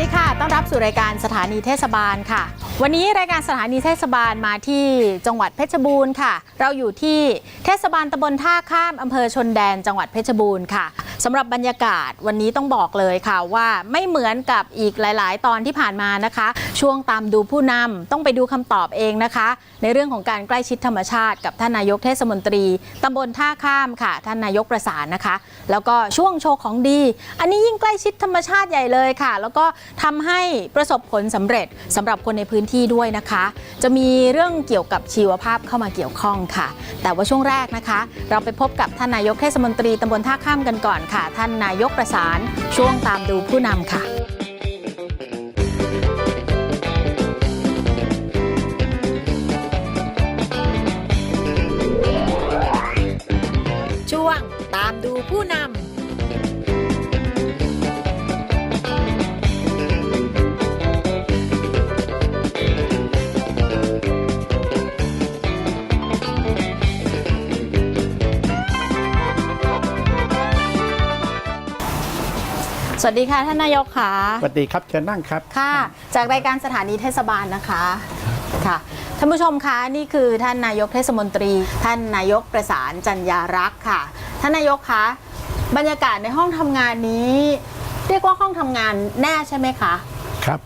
ดีค่ะ ต้อนรับสู่รายการสถานีเทศบาลค่ะ วันนี้รายการสถานีเทศบาลมาที่จังหวัดเพชรบูรณ์ค่ะ เราอยู่ที่เทศบาลตำบลท่าข้ามอำเภอชนแดนจังหวัดเพชรบูรณ์ค่ะสำหรับบรรยากาศวันนี้ต้องบอกเลยค่ะว่าไม่เหมือนกับอีกหลาย ๆ ตอนที่ผ่านมานะคะ ช่วงตามดูผู้นำต้องไปดูคำตอบเองนะคะ ในเรื่องของการใกล้ชิดธรรมชาติ กับท่านนายกเทศมนตรีตำบลท่าข้ามค่ะ ท่านนายกประสานนะคะ แล้วก็ช่วงโชว์ของดี อันนี้ยิ่งใกล้ชิดธรรมชาติใหญ่เลยค่ะ แล้วก็ทำให้ประสบผลสำเร็จสำหรับคนในพื้นที่ด้วยนะคะ จะมีเรื่องเกี่ยวกับชีวภาพเข้ามาเกี่ยวข้องค่ะ แต่ว่าช่วงแรกนะคะ เราไปพบกับท่านนายกเทศมนตรีตำบลท่าข้ามกันก่อนค่ะ ท่านนายกประสานช่วงตามดูผู้นำค่ะ ตามดูผู้นำสวัสดีค่ะท่านนายกค่ะ สวัสดีครับเชิญนั่งครับ ค่ะ จากรายการสถานีเทศบาลนะคะ ค่ะท่านผู้ชมคะนี่คือท่านนายกเทศมนตรี ท่านนายกประสานจัญญารักษ์ค่ะ ท่านนายกคะบรรยากาศในห้องทำงานนี้ เรียกว่าห้องทำงานแน่ใช่ไหมคะครับ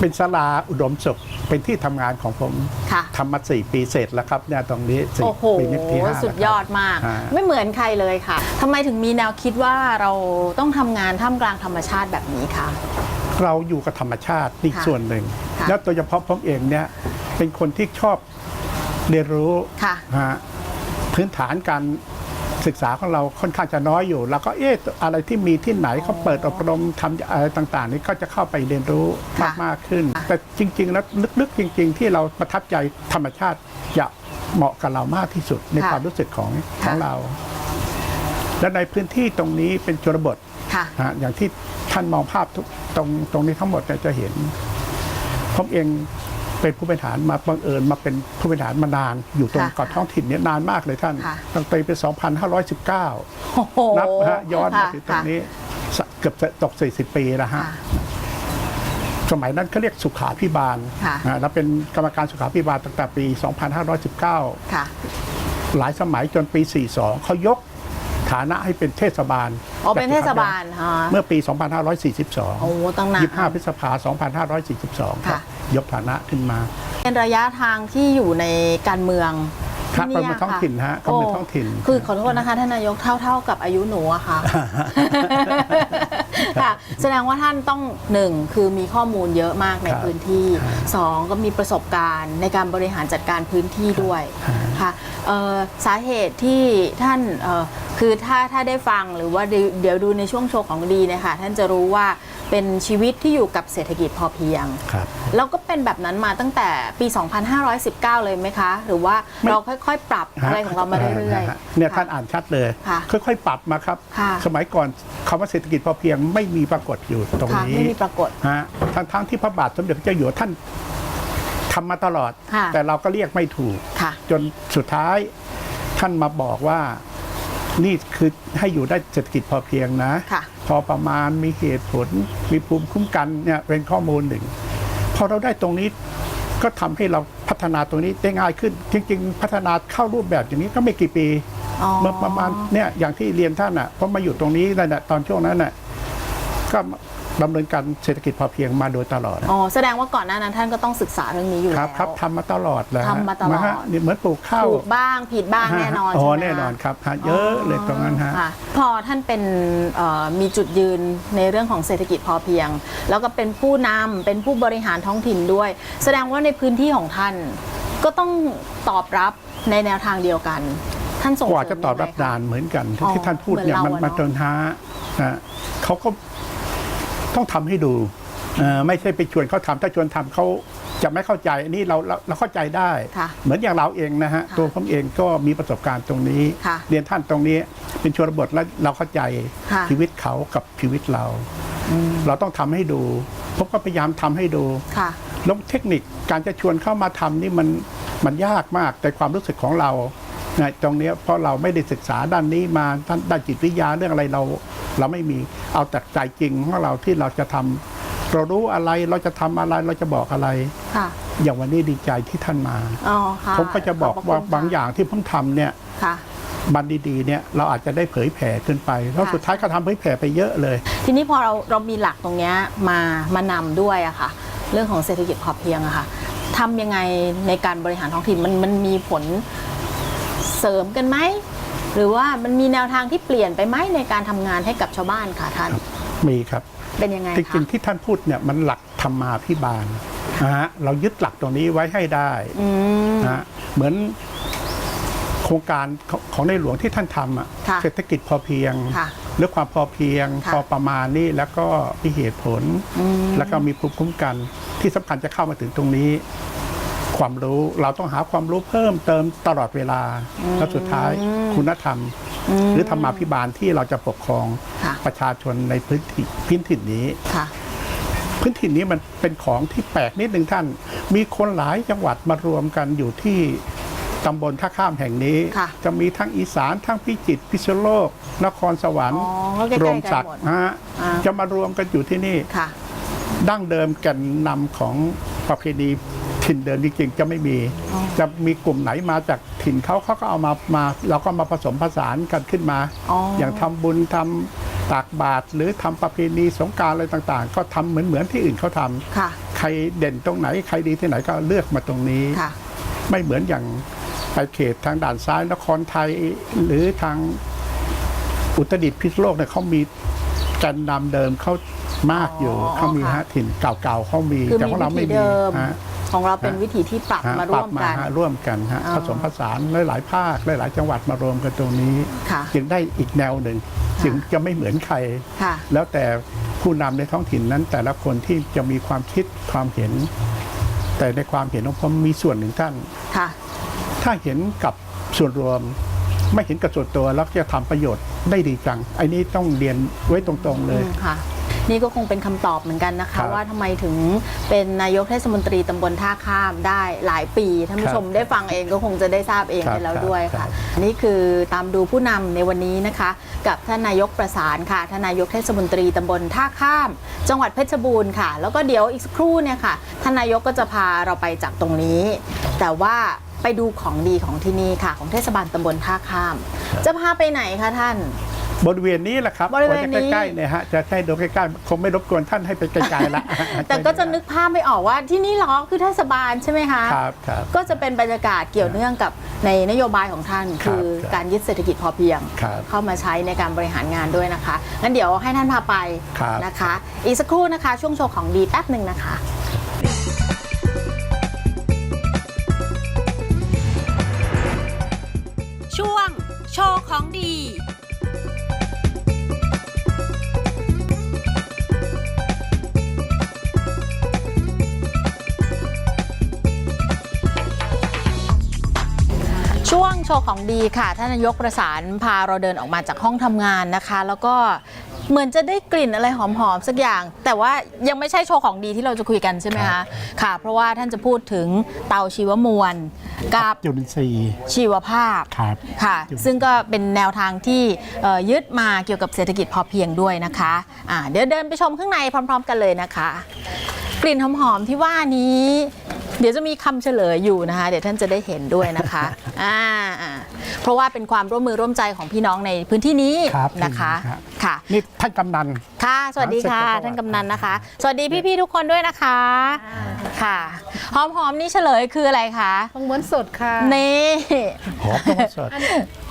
เป็นศาลาอุดมสุขเป็นที่ทำงานของผมค่ะทำมาสี่ปีเสร็จแล้วครับเนี่ยตรงนี้สี่โอ้โหปีนี้ที่ห้าสุดยอดมากฮะไม่เหมือนใครเลยค่ะทำไมถึงมีแนวคิดว่าเราต้องทำงานท่ามกลางธรรมชาติแบบนี้คะ เราอยู่กับธรรมชาตินี่ค่ะส่วนหนึ่งค่ะแล้วโดยเฉพาะผมเองเนี่ยเป็นคนที่ชอบเรียนรู้ค่ะฮะพื้นฐานการศึกษาของเราค่อนข้างจะน้อยอยู่ แล้วก็เอ๊ะอะไรที่มีที่ไหนเขาเปิดอบรมทำอะไรต่างๆ นี่ก็จะเข้าไปเรียนรู้ค่ะมากๆขึ้น แต่จริง ๆ แล้วลึกๆจริง ๆ ที่เราประทับใจธรรมชาติจะเหมาะกับเรามากที่สุดในค่ะความรู้สึกของขค่ะองเรา และในพื้นที่ตรงนี้เป็นชนบทค่ะฮะอย่างที่ ท่านมองภาพทุกตรงตรงนี้ทั้งหมดเนี่ยจะเห็นผมเองเป็นผู้บริหารมาบังเอิญมาเป็นผู้บริหารมานานอยู่ตรงค่ะเกาะท้องถิ่นเนี่ยนานมากเลยท่านค่ะตั้งแต่ปี2519โอ้โหนับนะฮะย้อนมาค่ะถึงตรงนี้สเกือบจะตก 40 ปีแล้วฮะค่ะสมัยนั้นเขาเรียกสุขาพิบาลค่ะนะแล้วเป็นกรรมการสุขาพิบาลตั้งแต่ปี 2519ค่ะหลายสมัยจนปี 42 เขายกฐานะให้เป็นเทศบาล อ๋อเป็นเทศบาลฮะเมื่อปี 2542 โอ้ตั้งนาน 25 พฤษภา2542ครับค่ะ ยกฐานะขึ้นมา เป็นระยะทางที่อยู่ในการเมืองครับที่การเมืองท้องถิ่นฮะโการเมืองท้องถิ่น คือขอโทษนะคะท่านนายกเท่าเท่ากับอายุหนูอะค่ะ ค่ะ แสดงว่าท่านต้องหนึ่งคือมีข้อมูลเยอะมากในครับพื้นที่สองก็มีประสบการณ์ในการบริหารจัดการพื้นที่ด้วยครับค่ะเอ่อสาเหตุที่ท่านเอ่อคือถ้าถ้าได้ฟังหรือว่าเดี๋ยวเดี๋ยวดูในช่วงโชว์ของดีเนะคะท่านจะรู้ว่า เป็นชีวิตที่อยู่กับเศรษฐกิจพอเพียง ครับ แล้วก็เป็นแบบนั้นมาตั้งแต่ปี 2519 เลยไหมคะ หรือว่าไม่เราค่อยๆ ปรับอะไรของเรามาเรื่อยฮะเนี่ยๆท่านอ่านชัดเลย ค่ะค่อยๆ ปรับมาครับ ค่ะ สมัยก่อนคำว่าเศรษฐกิจพอเพียงไม่มีปรากฏอยู่ตรงค่ะนี้ไม่มีปรากฏ ฮะทั้งทั้งที่พระบาทสมเด็จพระเจ้าอยู่หัวท่านทำมาตลอด ค่ะ แต่เราก็เรียกไม่ถูก ค่ะ จนสุดท้ายท่านมาบอกว่า นี่คือให้อยู่ได้เศรษฐกิจพอเพียงนะค่ะพอประมาณมีเหตุผล มีภูมิคุ้มกันเนี่ยเป็นข้อมูลหนึ่ง พอเราได้ตรงนี้ก็ทำให้เราพัฒนาตรงนี้ได้ง่ายขึ้น จริง ๆ พัฒนาเข้ารูปแบบอย่างนี้ก็ไม่กี่ปีอ๋อเมื่อประมาณเนี่ยอย่างที่เรียนท่านอะพอมาอยู่ตรงนี้นั่นแหละตอนช่วงนั้นน่ะก็ ดำเนินการเศรษฐกิจพอเพียงมาโดยตลอดอ๋อแสดงว่าก่อนหน้านั้นท่านก็ต้องศึกษาเรื่องนี้อยู่คแล้รัวบครับทำมาตลอดเลยฮะทำมาตลอด ฮะนี่เหมือนปลูกข้าวถูกบ้างผิดบ้างแน่นอนอ๋อใช่ไหมแน่นอนคะครับฮะเยอะเลยตรงนั้นฮะ ค่ะพอท่านเป็นเอ่อมีจุดยืนในเรื่องของเศรษฐกิจพอเพียง แล้วก็เป็นผู้นำเป็นผู้บริหารท้องถิ่นด้วย แสดงว่าในพื้นที่ของท่าน ก็ต้องตอบรับในแนวทางเดียวกัน ท่านส่งกว่าเสริจะมตอบรับยังไงคะ นานเหมือนกัน อ๋อที่ท่านพูดเนี่ยเหมืมัอนนเรามันอะเนอะจนท้านะเขาก็ ต้องทำให้ดูเอ่อไม่ใช่ไปชวนเขาทำถ้าชวนทำเขาจะไม่เข้าใจอันนี้เราเราเราเข้าใจได้ค่ะเหมือนอย่างเราเองนะฮะค่ะตัวผมเองก็มีประสบการณ์ตรงนี้ค่ะเรียนท่านตรงนี้เป็นชนบทแล้วเราเข้าใจค่ะชีวิตเขากับชีวิตเรา เราต้องทำให้ดูผมก็พยายามทำให้ดูค่ะแล้วเทคนิคการจะชวนเข้ามาทำนี่มันมันยากมากแต่ความรู้สึกของเรานะตรงเนี้ยเพราะเราไม่ได้ศึกษาด้านนี้มาด้านด้านจิตวิทยาเรื่องอะไรเรา เราไม่มีเอาแต่ใจจริงของเราที่เราจะทำเรารู้อะไรเราจะทำอะไรเราจะบอกอะไรค่ะอย่างวันนี้ดีใจที่ท่านมาอ๋อค่ะผมก็จะบอกขพรว่าคุณบางอย่างที่ผมทำเนี่ยค่ะบันดีๆเนี่ยเราอาจจะได้เผยแผ่ขึ้นไปแล้วค่ะสุดท้ายก็ทำเผยแผ่ไปเยอะเลย ทีนี้พอเราเรามีหลักตรงเนี้ยมามานำด้วยอะค่ะ เรื่องของเศรษฐกิจพอเพียงอะค่ะทำยังไงในการบริหารท้องถิ่นมันมันมีผลเสริมกันไหม หรือว่ามันมีแนวทางที่เปลี่ยนไปไหมในการทำงานให้กับชาวบ้านค่ะท่าน มีครับ เป็นยังไงจคะริงๆที่ท่านพูดเนี่ยมันหลักธรรมาพิบาลนะฮะเรายึดหลักตรงนี้ไว้ให้ได้อืมนะฮะเหมือนโครงการของของในหลวงที่ท่านทำอะค่ะเศรษฐกิจพอเพียงค่ะเรื่องความพอเพียงค่ะพอประมาณนี่แล้วก็มีเหตุผลอืมแล้วก็มีภูมิคุ้มกันที่สำคัญจะเข้ามาถึงตรงนี้ ความรู้เราต้องหาความรู้เพิ่มเติมตลอดเวลา แล้วสุดท้ายคุณธรรมมหรือธรรมาภิบาลที่เราจะปกครองค่ะประชาชนในพื้นที่พื้นถิ่นนี้ค่ะพื้นถิ่นนี้มันเป็นของที่แปลกนิดหนึ่งท่าน มีคนหลายจังหวัดมารวมกันอยู่ที่ตำบลท่าข้ามแห่งนี้ค่ะจะมีทั้งอีสานทั้งพิจิตรพิษณุโลก นครสวรรค์อ๋อก็ใกล้ๆรวมศักกันหมดดิ์ฮะอ่าจะมารวมกันอยู่ที่นี่ค่ะดั้งเดิมแก่นนำของประเพณี ถิ่นเดิมจริงๆจะไม่มีอ๋อจะมีกลุ่มไหนมาจากถิ่นเขาเขาก็เอามามา เราก็มาผสมผสานกันขึ้นมาอ๋อออย่างทำบุญทำตากบาตรหรือทำประเพณีสงกรารอะไรต่างๆ ก็ทำเหมือนเหมือนที่อื่นเขาทำค่ะใครเด่นตรงไหนใครดีที่ไหนก็เลือกมาตรงนี้ค่ะไม่เหมือนอย่างไปเขตทางด่านซ้ายนครไทยหรือทางอุตรดิตถ์พิษณุโลกเนี่ยเขามีแกนนำเดิมเขามากอยู่อ๋อเขามีค่ะฮะถิ่นเก่าๆเขามีคือแต่มีของเราวิไม่ธีมีเดิมฮะ ของเราเป็นวิธีที่ปรับฮะมาปร่รัวบมมากันฮะร่วมกันฮะอ๋อผสมผสานหลายๆภาคหลายๆจังหวัดมารวมกันตรงนี้ค่ะจึงได้อีกแนวหนึ่งค่ะจึงจะไม่เหมือนใครค่ะแล้วแต่ผู้นำในท้องถิ่นนั้น แต่ละคนที่จะมีความคิดความเห็น แต่ในความเห็นของผมมีส่วนหนึ่งท่านค่ะถ้าเห็นกับส่วนรวมไม่เห็นกับส่วนตัวแล้วจะทำประโยชน์ได้ดีจังไอ้นี้ต้องเรียนไว้ตรงๆเลยอืมค่ะ นี่ก็คงเป็นคำตอบเหมือนกันนะครัคะบว่าทำไมถึงเป็นนายกเทศมนตรีตำบลท่าข้ามได้หลายปีท่านผู้ชมครับได้ฟังเองก็คงจะได้ทราบเองครับไปแล้วครับด้วยครัค่ะบอันนี้คือตามดูผู้นำในวันนี้นะคะ กับท่านนายกประสานค่ะท่านนายกเทศมนตรีตำบลท่าข้าม จังหวัดเพชรบูรณ์ค่ะ แล้วก็เดี๋ยวอีกสักครู่เนี่ยค่ะท่านนายกก็จะพาเราไปจากตรงนี้ แต่ว่าไปดูของดีของที่นี่ค่ะ ของเทศบาลตำบลท่าข้าม จะพาไปไหนคะท่าน บริเวณนี้แหละครับบริเวณนี้จะใกล้ๆเนี่ยฮะจะใช่ดูใกล้ๆคงไม่รบกวนท่านให้ไปไกลๆละ แต่ก็จะนึกภาพไม่ออกว่าที่นี่เหรอคือเทศบาลใช่ไหมคะ ครับครับ ก็จะเป็นบรรยากาศเกี่ยวเนื่องกับในนโยบายของท่าน ครับคือครับการยึดเศรษฐกิจพอเพียง ครับเข้ามาใช้ในการบริหารงานด้วยนะคะงั้นเดี๋ยวให้ท่านพาไปครับ นะคะ อีกสักครู่นะคะ ช่วงโชว์ของดีแป๊บหนึ่งนะคะ ช่วง โชว์ของดี ช่วงโชว์ของดีค่ะท่านนายกประสานพาเราเดินออกมาจากห้องทำงานนะคะ แล้วก็ เหมือนจะได้กลิ่นอะไรหอมๆสักอย่าง แต่ว่ายังไม่ใช่โชว์ของดีที่เราจะคุยกันใช่ไหมคะค่ะ เพราะว่าท่านจะพูดถึงเตาชีวมวลกับจุลินทรีย์ชีวภาพครับค่ะ ซึ่งก็เป็นแนวทางที่เอ่อยึดมาเกี่ยวกับเศรษฐกิจพอเพียงด้วยนะคะอ่าเดี๋ยวเดินไปชมข้างในพร้อม ๆ กันเลยนะคะ กลิ่นหอมๆที่ว่านี้เดี๋ยวจะมีคำเฉลยอยู่นะคะ เดี๋ยวท่านจะได้เห็นด้วยนะคะอ่าอ่าเพราะว่าเป็นความร่วมมือร่วมใจของพี่น้องในพื้นที่นี้ครับนะคะครับค่ะนี่ท่านกำนัน ค่ะ สวัสดีค่ะครับท่านกำนันนะคะ สวัสดีพี่ๆทุกคนด้วยนะคะ ค่ะ หอมๆนี่เฉลยคืออะไรคะ ทองม้วนสดค่ะ นี่ หอมต้องสด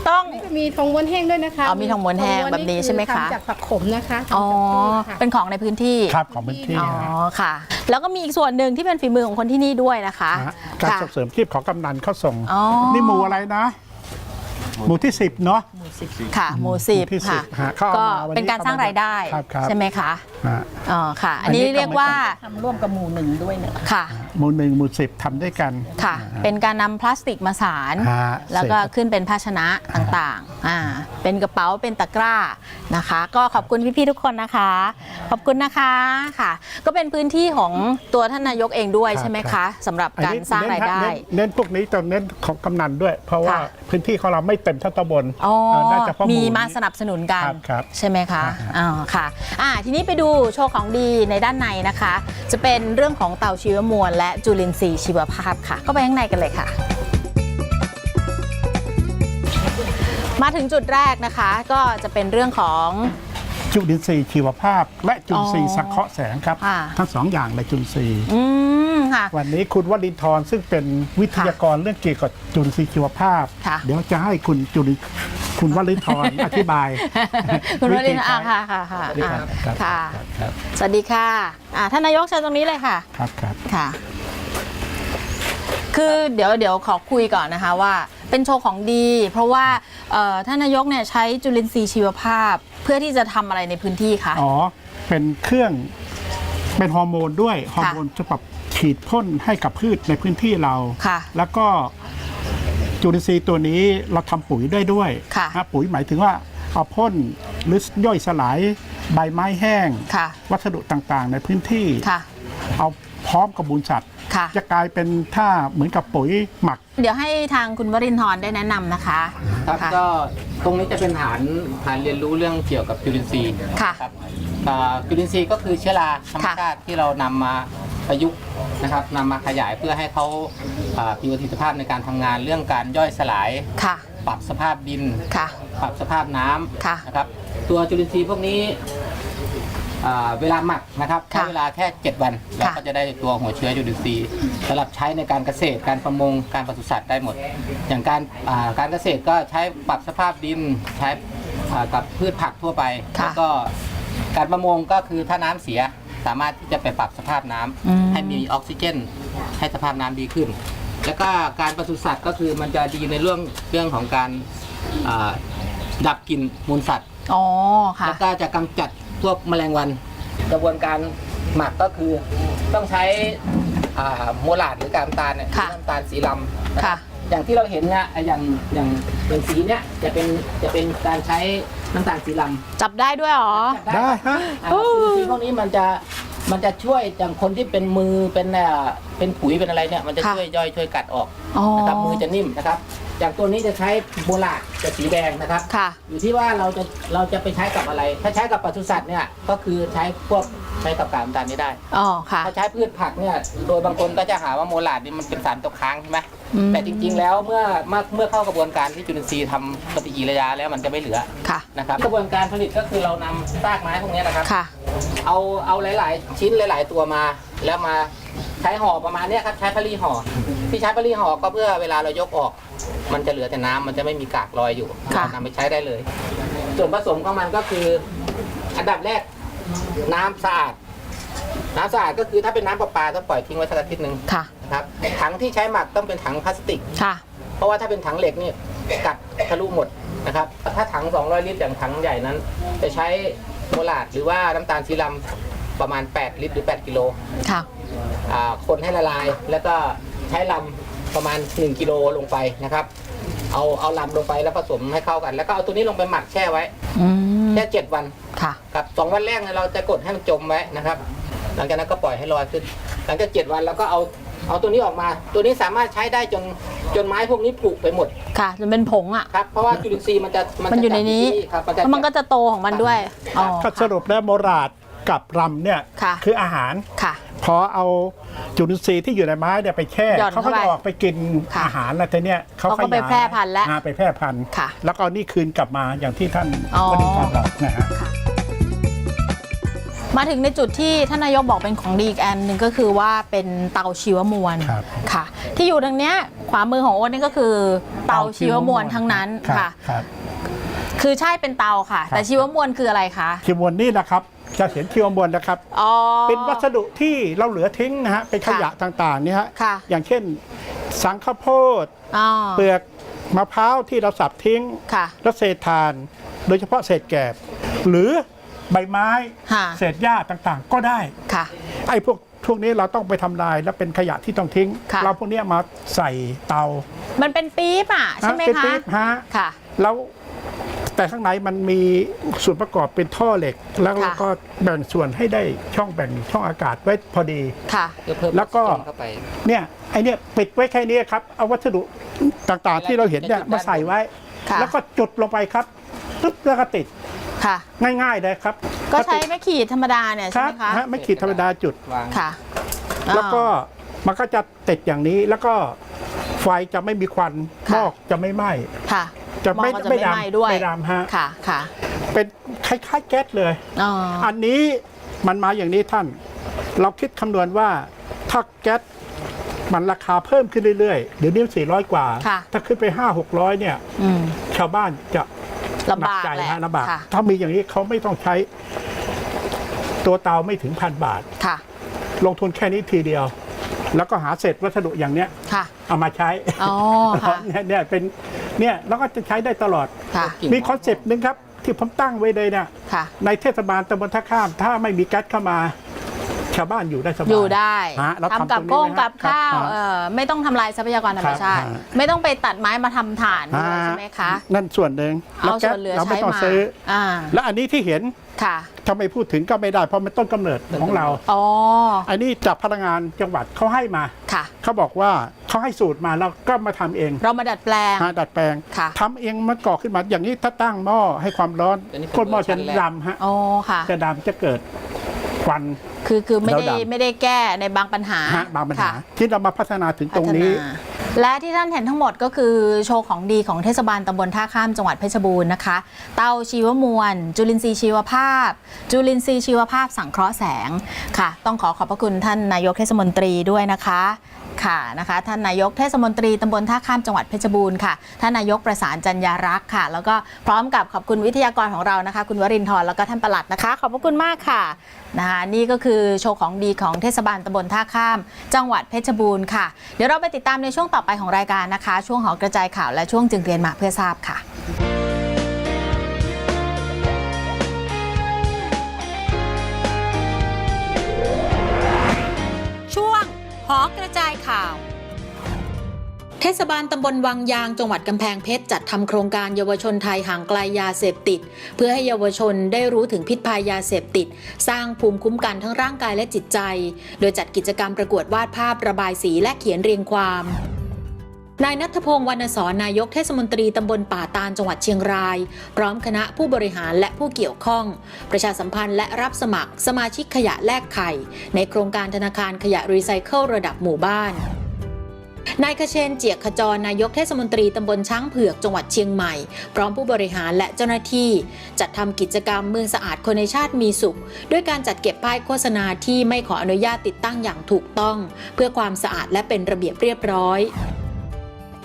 ต้อง มีทองม้วนแห้งด้วยนะคะอ๋อมีทองม้วนแห้งแบบนี้ใช่ไหมคะ ทำจากผักขมนะคะอ๋อทำจากพืชค่ะเป็นของในพื้นที่ ครับของพื้นที่อ๋อนะค่ะ แล้วก็มีอีกส่วนหนึ่งที่เป็นฝีมือของคนที่นี่ด้วยนะคะฮะการค่ะ ส่งเสริมชีพของกำนันเขาส่ง อ๋อ นี่หมู่อะไรนะ หมู่ที่สิบเนาะ ค่ะหมู่สิบหมู่ที่ค่ะ10ฮะเข้าก็มาวันนี้เป็นการสร้างรายได้ครับครับ ใช่ไหมคะฮะ อ๋อค่ะ อันอันนี้นี้ก็เรียกว่าทำร่วมกับหมู่หนึ่งด้วยเนี่ยค่ะหมู่หนึ่งหมู่สิบทำด้วยกันค่ะ เป็นการนำพลาสติกมาสารฮะแล้วก็เสร็จขึ้นเป็นภาชนะต่างๆอ่าเป็นกระเป๋าเป็นตะกร้านะคะ ก็ขอบคุณพี่ๆทุกคนนะคะ ขอบคุณนะคะค่ะ ก็เป็นพื้นที่ของตัวท่านนายกเองด้วยครับใช่ไหมครัคะบสำหรับอันการนี้สร้างรายได้ เน้นเน้นพวกนี้ต้องเน้นของกำนันด้วย เพราะว่าค่ะพื้นที่ของเราไม่เต็มทั้งตำบลอ๋อเอ่อได้เฉพาะหมีนี้มาสนับสนุนกันครับครับใช่ไหมคะครับอ๋อค่ะอ่าทีนี้ไปดูโชว์ของดีในด้านในนะคะ จะเป็นเรื่องของเต่าชีวมวล และจุลินทรีย์ชีวภาพค่ะ ก็ไปข้างในกันเลยค่ะ มาถึงจุดแรกนะคะ ก็จะเป็นเรื่องของ จุลินทรีย์ชีวภาพ และจุลินทรีอ๋ย์อสังเคราะห์แสงครับ ค่ะ ทั้งสองอย่างเลยจุลินทรีย์ อืมค่ะ วันนี้คุณวลินทร์ซึ่งเป็นวิทยากรเรื่องเกี่ยวกับจุลินทรีย์ชีวภาพ ค่ะ เดี๋ยวจะให้คุณจุลินคุณวลินทร์อธิบายคุณวรินทร์ธีอะใช้ค่ะค่ะค่ะนี่อะครับค่ะครับครับสวัสดีค่ะอ่าท่านนายกเชิญตรงนี้เลยค่ะ ครับครับ ค่ะ คือเดี๋ยวเดี๋ยวขอคุยก่อนนะคะว่า เป็นโชว์ของดี เพราะว่าเอ่อท่านนายกเนี่ยใช้จุลินทรีย์ชีวภาพ เพื่อที่จะทำอะไรในพื้นที่คะ อ๋อ เป็นเครื่อง เป็นฮอร์โมนด้วย ฮอร์โมนฉบับฉีดพ่นให้กับพืชในพื้นที่เรา ค่ะ แล้วก็จุลินทรีย์ตัวนี้เราทำปุ๋ยได้ด้วยค่ะนะปุ๋ยหมายถึงว่าเอาพ่นหรือย่อยสลายใบไม้แห้ง ค่ะ วัสดุต่างๆ ในพื้นที่ ค่ะ เอา พร้อมกับมูลสัตว์ ค่ะ จะกลายเป็นถ้าเหมือนกับปุ๋ยหมัก เดี๋ยวให้ทางคุณวรินทร์ได้แนะนำนะคะครับค่ะ ก็ตรงนี้จะเป็นฐานฐานเรียนรู้เรื่องเกี่ยวกับจุลินทรีย์ค่ะครับอ่าจุลินทรีย์ก็คือเชื้อราธรรมชาติที่เรานำมาประยุกต์นะครับนำมาขยายเพื่อให้เขาอ่ามีประสิทธิภาพในการทำงานเรื่องการย่อยสลาย ค่ะปรับสภาพดิน ค่ะ ปรับสภาพน้ำค่ะนะครับ ตัวจุลินทรีย์พวกนี้ อ่าเวลาหมักนะครับค่ะใช้เวลาแค่ 7 วันเราก็จะได้ตัวหัวเชื้อจุลินทรีย์สำหรับใช้ในการเกษตรการประมงการปศุสัตว์ได้หมด อย่างการอ่าการเกษตรก็ใช้ปรับสภาพดินใช้อ่ากับพืชผักทั่วไปค่ะ แล้วก็การประมงก็คือถ้าน้ำเสียสามารถที่จะไปปรับสภาพน้ำอืมให้มีออกซิเจน ให้สภาพน้ำดีขึ้น แล้วก็การปศุสัตว์ก็คือมันจะดีในเรื่องเรื่องของการอ่าดับกลิ่นมูลสัตว์ อ๋อค่ะ แล้วก็จะกำจัด พวกแมลงวัน กระบวนการหมักก็คือต้องใช้อ่าโมลาดหรือการน้ำตาลเนี่ยค่ะ น้ำตาลสีลำนะค่ะ อย่างที่เราเห็นเนี่ยอย่างอย่างอย่างสีเนี่ยจะเป็นจะเป็นการใช้น้ำตาลสีลำ จับได้ด้วยเหรอ ได้ฮะ อ่าคือสีพวกนี้มันจะมันจะช่วยอย่างคนที่เป็นมือเป็นเอ่อเป็นปุ๋ยเป็นอะไรเนี่ยมันจะค่ะ ช่วยย่อยช่วยกัดออกอ๋อ นะครับมือจะนิ่มนะครับ อย่างตัวนี้จะใช้โมลาดจะสีแดงนะครับ ค่ะ อยู่ที่ว่าเราจะเราจะไปใช้กับอะไร ถ้าใช้กับปศุสัตว์เนี่ยก็คือใช้พวกใช้กับกากน้ำตาลนี้ได้ อ๋อ ค่ะ ถ้าใช้พืชผักเนี่ยโดยบางคนก็จะหาว่าโมลาดนี่มันเป็นสารตกค้างใช่ไหม อืม แต่จริง ๆ แล้วเมื่อเมื่อเมื่อเข้ากระบวนการที่จุลินทรีย์ทำปฏิกิริยาแล้วมันจะไม่เหลือค่ะ นะครับกระบวนการผลิตก็คือเรานำซากไม้พวกนี้นะครับ ค่ะ เอาเอาหลาย ๆ ชิ้นหลาย ๆ ตัวมา แล้วมาใช้ห่อประมาณเนี้ยครับใช้พลีห่อที่ใช้พลีห่อก็เพื่อเวลาเรายกออก มันจะเหลือแต่น้ำมันจะไม่มีกากลอยอยู่ค่ะ เรานำไปใช้ได้เลย ส่วนผสมของมันก็คือ อันดับแรกน้ำสะอาด น้ำสะอาดก็คือถ้าเป็นน้ำประปาต้องปล่อยทิ้งไว้สักอาทิตย์หนึ่งค่ะ นะครับถังที่ใช้หมักต้องเป็นถังพลาสติก ค่ะ เพราะว่าถ้าเป็นถังเหล็กนี่กัดทะลุหมดนะครับ ถ้าถัง 200 ลิตรอย่างถังใหญ่นั้น จะใช้โมลาดหรือว่าน้ำตาลซีรัมประมาณ 8 ลิตรหรือ 8 กิโลค่ะอ่าคนให้ละลายแล้วก็ใช้ลำประมาณ 1 กิโลลงไปนะครับ เอาเอาลำลงไปแล้วผสมให้เข้ากัน แล้วก็เอาตัวนี้ลงไปหมักแช่ไว้อืมแค่7วันค่ะ กับสองวันแรกเนี่ยเราจะกดให้มันจมไว้นะครับ หลังจากนั้นก็ปล่อยให้ลอยขึ้น หลังจากเจ็ดวันแล้วก็เอาเอาตัวนี้ออกมา ตัวนี้สามารถใช้ได้จนจนไม้พวกนี้ผุไปหมดค่ะจนเป็นผงอะ ครับ เพราะว่าจุลินทรีย์มันจะมันอยู่ในนี้จะจับที่ครับมันจะแล้วมันก็จะโตของมันด้วยอ๋อ ก็สรุปแล้วโมราดกับรำเนี่ยค่ะคืออาหาร ค่ะ พอเอาจุลินทรีย์ที่อยู่ในไม้เนี่ยไปแช่หย่อนเขาก็เข้าไปจะออกไปกินค่ะอาหารแล้วทีเนี้ยเขาเขาก็ไปขยยแพร่พันธุ์แล้วอ่าไปแพร่พันธุ์ค่ะแล้วก็เอานี่คืนกลับมาอย่างที่ท่านอ๋อวณิพรบอกนะฮะ มาถึงในจุดที่ท่านนายกบอกเป็นของดีอีกอันหนึ่งก็คือว่าเป็นเตาชีวมวลครับ ค่ะ ที่อยู่ตรงเนี้ยขวามือของโอ๊ตนี่ก็คือเตาชีวมวลทั้งนั้นรับค่ะครับ คือใช่เป็นเตาค่ะ ครับ แต่ชีวมวลคืออะไรคะชีวมวลนี่นะครับจะเห็นชีวมวลนะครับ อ๋อ เป็นวัสดุที่เราเหลือทิ้งนะฮะเป็นขยะค่ะต่างๆนี่ฮะค่ะ อย่างเช่น สังข้าวโพด อ๋อเปลือกมะพร้าวที่เราสับทิ้ง ค่ะ และเศษทาน โดยเฉพาะเศษแกบ หรือ ใบไม้ ค่ะ เศษหญ้าต่างๆ ก็ได้ ค่ะ ไอ้พวกพวกนี้เราต้องไปทำลายและเป็นขยะที่ต้องทิ้ง ค่ะ เราพวกเนี้ยมาใส่เตามันเป็นปี๊บอะใช่ไหมเป็นคะ ปี๊บฮะ ค่ะ แล้วแต่ข้างในมันมีส่วนประกอบเป็นท่อเหล็ก แล้วค่ะเราก็แบ่งส่วนให้ได้ช่องแบ่งช่องอากาศไว้พอดี ค่ะ เพื่อเพิ่มแล้วก็ ออกซิเจนเข้าไป เนี่ยไอเนี่ยปิดไว้แค่นี้ครับ เอาวัสดุต่างๆที่เราเห็นเนี่ยมาใส่ไว้ ค่ะ แล้วก็จุดลงไปครับปึ๊บแล้วก็ติด ค่ะ ง่ายๆเลยครับก็ใช้ติดไม่ขีดธรรมดาเนี่ยคใช่รัไหบมคะฮะไม่ขีดธรรมดาจุด วางค่ะแล้วก็อ่า มันก็จะติดอย่างนี้แล้วก็ไฟจะไม่มีควันค่ะหม้อจะไม่ไหม้ค่ะจะไม่องก็จะไม่ไม่ดำไหม้ด้วยไม่ดำฮะค่ะค่ะเป็นคล้ายๆแก๊สเลย อ๋ออันนี้มันมาอย่างนี้ท่าน เราคิดคำนวณว่าถ้าแก๊สมันราคาเพิ่มขึ้นเรื่อยๆเดี๋ยวนี้สี่ร้อยกว่า ค่ะ ถ้าขึ้นไปห้าหกร้อยเนี่ย อืมชาวบ้านจะ ลำหนับากใจแหละฮะลำบาก ค่ะ ถ้ามีอย่างนี้เขาไม่ต้องใช้ ตัวเตาไม่ถึงพันบาท ค่ะ ลงทุนแค่นี้ทีเดียว แล้วก็หาเศษวัสดุอย่างเนี้ย ค่ะ เอามาใช้อ๋อค่ะเนี่ยเนี่ยเป็นเนี่ยแล้วก็จะใช้ได้ตลอด ค่ะกิ่งมีคอนเซปต์หนึ่งครับ ที่ผมตั้งไว้เลยเนี่ยค่ะ ในเทศบาลตำบลท่าข้าม ถ้าไม่มีแก๊สเข้ามา ชาวบ้านอยู่ได้สบายอยู่ได้ฮะเราทำกับตรงนี้โก้งไว้ฮะกับข้าวครับ เออไม่ต้องทำลายทรัพยากรธรรมชาติ ครับ ไม่ต้องไปตัดไม้มาทำฐานด้วยอ่าใช่ไหมคะนั่นส่วนหนึ่งแล้วเอาแก๊ส่สวนเหลือเราไม่ใช้ต้องมาซื้อ อ่าและอันนี้ที่เห็นค่ะถ้าไม่พูดถึงก็ไม่ได้ เพราะมันต้นกำเนิดของเรา อ๋ออันนี้จากพลังงานจังหวัดเขาให้มา ค่ะ เขาบอกว่าเขาให้สูตรมาแล้วก็มาทำเองเรามาดัดแปลงฮะดัดแปลงค่ะ ทำเองมันก่อขึ้นมาอย่างนี้ถ้าตั้งหม้อให้ความร้อนอันนี้เป็นก้นหม้อเวอร์ชัจะนแรก ดำฮะอ๋อค่ะ จะดำจะเกิด ควัน คือคือไม่ได้แล้วดำ ไม่ได้แก้ในบางปัญหาฮะบางปัญหา ค่ะ ที่เรามาพัฒนาถึงตรงนี้ พัฒาและที่ท่านเห็นทั้งหมดก็คือโชว์ของดีของเทศบาลตำบลท่าข้ามจังหวัดเพชรบูรณ์นะคะ เตาชีวมวล จุลินทรีย์ชีวภาพ จุลินทรีย์ชีวภาพสังเคราะห์แสงค่ะ ต้องขอขอบพระคุณท่านนายกเทศมนตรีด้วยนะคะ ค่ะนะคะท่านนายกเทศมนตรีตำบลท่าข้ามจังหวัดเพชรบูรณ์ค่ะท่านนายกประสานจัญญารักษ์ค่ะ แล้วก็พร้อมกับขอบคุณวิทยากรของเรานะคะ คุณวรินทร์แล้วก็ท่านประหลัดนะคะ ขอบพระคุณมากค่ะนะคะนี่ก็คือโชว์ของดีของเทศบาลตำบลท่าข้าม จังหวัดเพชรบูรณ์ค่ะ เดี๋ยวเราไปติดตามในช่วงต่อไปของรายการนะคะ ช่วงหอกระจายข่าวและช่วงจึงเรียนมาเพื่อทราบค่ะ เทศบาลตำบลวังยางจังหวัดกำแพงเพชรจัดทำโครงการเยาวชนไทยห่างไกลยาเสพติด เพื่อให้เยาวชนได้รู้ถึงพิษภัยยาเสพติด สร้างภูมิคุ้มกันทั้งร่างกายและจิตใจ โดยจัดกิจกรรมประกวดวาดภาพระบายสีและเขียนเรียงความนายนัทพงศ์วรรณสอนนายกเทศมนตรีตำบลป่าตาลจังหวัดเชียงราย พร้อมคณะผู้บริหารและผู้เกี่ยวข้อง ประชาสัมพันธ์และรับสมัคร สมาชิกขยะแลกไข่ ในโครงการธนาคารขยะรีไซเคิลระดับหมู่บ้าน นายคเชนเจียกขจรนายกเทศมนตรีตำบลช้างเผือกจังหวัดเชียงใหม่ พร้อมผู้บริหารและเจ้าหน้าที่ จัดทำกิจกรรมเมืองสะอาดคนในชาติมีสุข ด้วยการจัดเก็บป้ายโฆษณาที่ไม่ขออนุญาตติดตั้งอย่างถูกต้อง เพื่อความสะอาดและเป็นระเบียบเรียบร้อย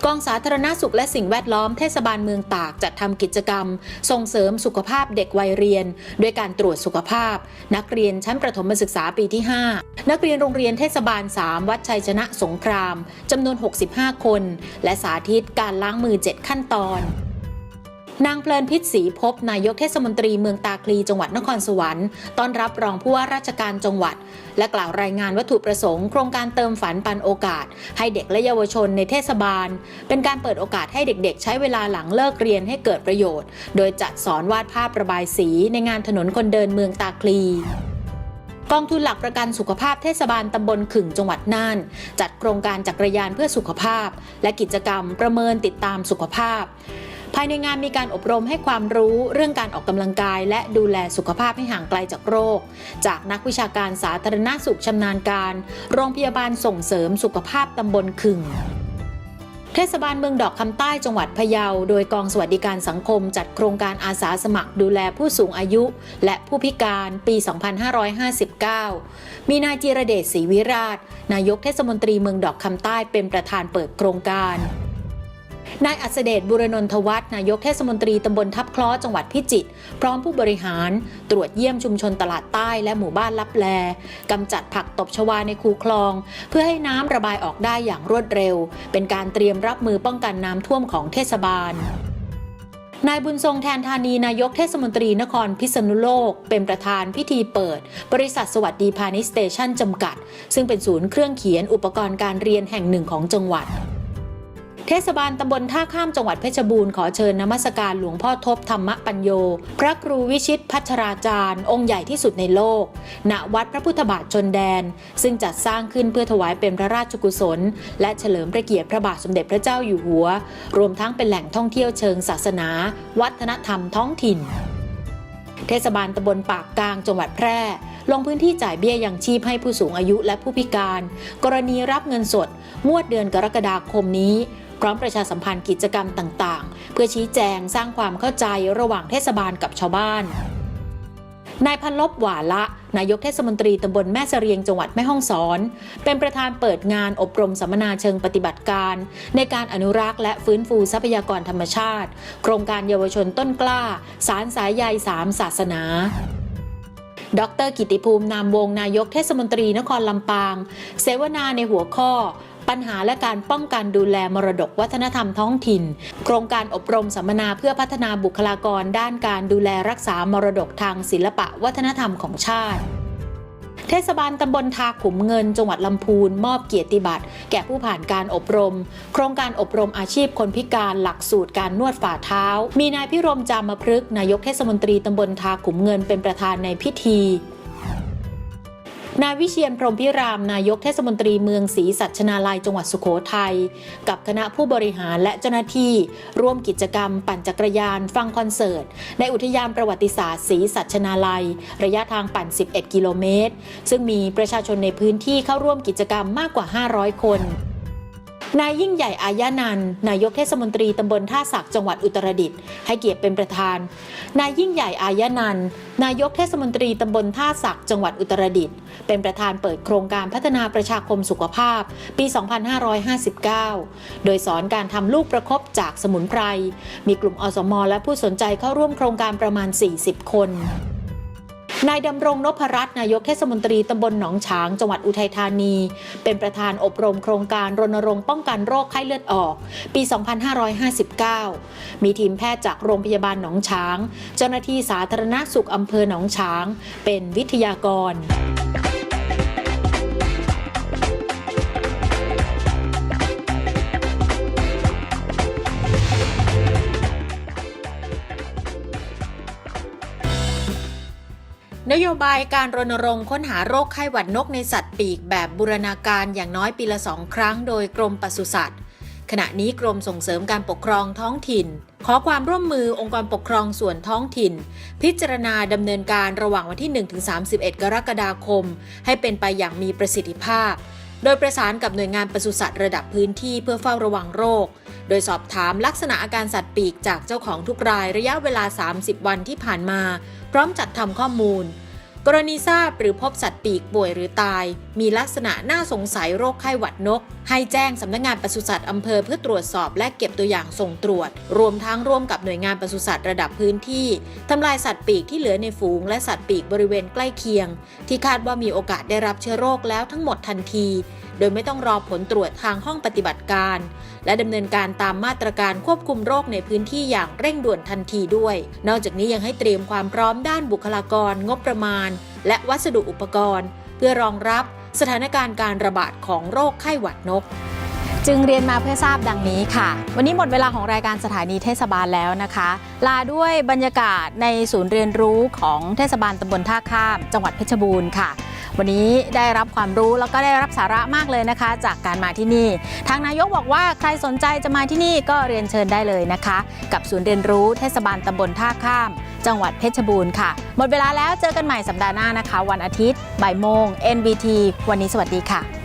กองสาธารณสุขและสิ่งแวดล้อมเทศบาลเมืองตากจัดทำกิจกรรม ส่งเสริมสุขภาพเด็กวัยเรียน ด้วยการตรวจสุขภาพ นักเรียนชั้นประถมศึกษาปีที่ 5 นักเรียนโรงเรียนเทศบาล 3 วัดชัยชนะสงครามจำนวน 65 คน และสาธิตการล้างมือ 7 ขั้นตอน นางเพลินพิษศรีพบนายกเทศมนตรีเมืองตาคลีจังหวัดนครสวรรค์ต้อนรับรองผู้ว่าราชการจังหวัด และกล่าวรายงานวัตถุประสงค์โครงการเติมฝันปันโอกาส ให้เด็กและเยาวชนในเทศบาล เป็นการเปิดโอกาสให้เด็กๆ ใช้เวลาหลังเลิกเรียนให้เกิดประโยชน์ โดยจัดสอนวาดภาพระบายสีในงานถนนคนเดินเมืองตาคลีกองทุนหลักประกันสุขภาพเทศบาลตำบลขึงจังหวัดน่าน จัดโครงการจักรยานเพื่อสุขภาพ และกิจกรรมประเมินติดตามสุขภาพ ภายในงานมีการอบรมให้ความรู้เรื่องการออกกำลังกาย และดูแลสุขภาพให้ห่างไกลจากโรค จากนักวิชาการสาธารณสุขชำนาญการ โรงพยาบาลส่งเสริมสุขภาพตำบลขึงเทศบาลเมืองดอกคำใต้จังหวัดพะเยา โดยกองสวัสดิการสังคมจัดโครงการอาสาสมัครดูแลผู้สูงอายุ และผู้พิการปี 2559 มีนายจิรเดชศรีวิราช นายกเทศมนตรีเมืองดอกคำใต้เป็นประธานเปิดโครงการ นายอัศเดชบุรนนทวัฒน์นายกเทศมนตรีตำบลทับคล้อจังหวัดพิจิตรพร้อมผู้บริหารตรวจเยี่ยมชุมชนตลาดใต้และหมู่บ้านลับแลกำจัดผักตบชวาในคูคลอง เพื่อให้น้ำระบายออกได้อย่างรวดเร็ว เป็นการเตรียมรับมือป้องกันน้ำท่วมของเทศบาลนายบุญทรงแทนธานีนายกเทศมนตรีนครพิษณุโลก เป็นประธานพิธีเปิด บริษัทสวัสดีพาณิชย์สเตชันจำกัด ซึ่งเป็นศูนย์เครื่องเขียนอุปกรณ์การเรียนแห่งหนึ่งของจังหวัด เทศบาลตำบลท่าข้ามจังหวัดเพชรบูรณ์ขอเชิญนมัสการหลวงพ่อทบธรรมปัญโย พระครูวิชิตพัชราจารย์ องค์ใหญ่ที่สุดในโลก ณวัดพระพุทธบาทชนแดน ซึ่งจัดสร้างขึ้นเพื่อถวายเป็นพระราชกุศล และเฉลิมพระเกียรติพระบาทสมเด็จพระเจ้าอยู่หัว รวมทั้งเป็นแหล่งท่องเที่ยวเชิงศาสนา วัฒนธรรมท้องถิ่น เทศบาลตำบลปากกลางจังหวัดแพร่ลงพื้นที่จ่ายเบี้ยยังชีพให้ผู้สูงอายุและผู้พิการ กรณีรับเงินสด งวดเดือนกรกฎาคมนี้ พร้อมประชาสัมพันธ์กิจกรรมต่างๆ เพื่อชี้แจงสร้างความเข้าใจระหว่างเทศบาลกับชาวบ้านนายพันลบหวาละนายกเทศมนตรีตำบลแม่เสรียงจังหวัดแม่ฮ่องสอน เป็นประธานเปิดงานอบรมสัมมนาเชิงปฏิบัติการ ในการอนุรักษ์และฟื้นฟูทรัพยากรธรรมชาติ โครงการเยาวชนต้นกล้า สารสายใยสามศาสนาดรกิติภูมินามวงนายกเทศมนตรีนครลำปาง เสวนาในหัวข้อ ปัญหาและการป้องกันดูแลมรดกวัฒนธรรมท้องถิ่น โครงการอบรมสัมมนาเพื่อพัฒนาบุคลากรด้านการดูแลรักษามรดกทางศิลปะวัฒนธรรมของชาติเทศบาลตำบลทาขุมเงิน จังหวัดลำพูน มอบเกียรติบัตร แก่ผู้ผ่านการอบรม โครงการอบรมอาชีพคนพิการหลักสูตรการนวดฝ่าเท้า มีนายพิรมจามพฤกษ์นายกเทศมนตรีตำบลทาขุมเงินเป็นประธานในพิธี นายวิเชียนพรหมพิราม นายกเทศมนตรีเมืองศรีสัชนาลัยจังหวัดสุโขทัยกับคณะผู้บริหารและเจ้าหน้าที่ ร่วมกิจกรรม ปั่นจักรยาน ฟังคอนเสิร์ต ในอุทยานประวัติศาสตร์ศรีสัชนาลัย ระยะทางปั่น 11 กิโลเมตร ซึ่งมีประชาชนในพื้นที่เข้าร่วมกิจกรรมมากกว่า 500 คน นายยิ่งใหญ่อายานันนายกเทศมนตรีตำบลท่าสักจังหวัดอุตรดิตถ์ให้เกียรติเป็นประธาน นายยิ่งใหญ่อายานันนายกเทศมนตรีตำบลท่าสักจังหวัดอุตรดิตถ์เป็นประธานเปิดโครงการพัฒนาประชาคมสุขภาพ ปี 2559 โดยสอนการทำลูกประคบจากสมุนไพร มีกลุ่มอสม และผู้สนใจเข้าร่วมโครงการประมาณ 40 คน นายดำรงนพรัตน์นายกเทศมนตรีตำบลหนองฉาง จังหวัดอุทัยธานี เป็นประธานอบรมโครงการรณรงค์ป้องกันโรคไข้เลือดออก ปี 2559 มีทีมแพทย์จากโรงพยาบาลหนองฉาง เจ้าหน้าที่สาธารณสุขอำเภอหนองฉาง เป็นวิทยากร นโยบายการรณรงค์ค้นหาโรคไข้หวัดนกในสัตว์ปีกแบบบูรณาการอย่างน้อยปีละสองครั้งโดยกรมปศุสัตว์ ขณะนี้กรมส่งเสริมการปกครองท้องถิ่น ขอความร่วมมือองค์กรปกครองส่วนท้องถิ่น พิจารณาดำเนินการระหว่างวันที่ 1-31 กรกฎาคม ให้เป็นไปอย่างมีประสิทธิภาพ โดยประสานกับหน่วยงานปศุสัตว์ระดับพื้นที่เพื่อเฝ้าระวังโรค โดยสอบถามลักษณะอาการสัตว์ปีกจากเจ้าของทุกรายระยะเวลา 30 วันที่ผ่านมา พร้อมจัดทำข้อมูล กรณีทราบหรือพบสัตว์ปีกป่วยหรือตาย มีลักษณะน่าสงสัยโรคไข้หวัดนก ให้แจ้งสำนักงงานปศุสัตว์อำเภอเพื่อตรวจสอบและเก็บตัวอย่างส่งตรวจ รวมทั้งร่วมกับหน่วยงานปศุสัตว์ระดับพื้นที่ทำลายสัตว์ปีกที่เหลือในฝูงและสัตว์ปีกบริเวณใกล้เคียง ที่คาดว่ามีโอกาสได้รับเชื้อโรคแล้วทั้งหมดทันที โดยไม่ต้องรอผลตรวจทางห้องปฏิบัติการ และดำเนินการตามมาตรการควบคุมโรคในพื้นที่อย่างเร่งด่วนทันทีด้วย นอกจากนี้ยังให้เตรียมความพร้อมด้านบุคลากร งบประมาณ และวัสดุอุปกรณ์ เพื่อรองรับสถานการณ์การระบาดของโรคไข้หวัดนกจึงเรียนมาเพื่อทราบดังนี้ค่ะ วันนี้หมดเวลาของรายการสถานีเทศบาลแล้วนะคะ ลาด้วยบรรยากาศในศูนย์เรียนรู้ของเทศบาลตำบลท่าข้าม จังหวัดเพชรบูรณ์ค่ะ วันนี้ได้รับความรู้แล้วก็ได้รับสาระมากเลยนะคะ จากการมาที่นี่ ทางนายกบอกว่าใครสนใจจะมาที่นี่ก็เรียนเชิญได้เลยนะคะ กับศูนย์เรียนรู้เทศบาลตำบลท่าข้าม จังหวัดเพชรบูรณ์ค่ะ หมดเวลาแล้วเจอกันใหม่สัปดาห์หน้านะคะ วันอาทิตย์บ่ายโมง NBT วันนี้สวัสดีค่ะ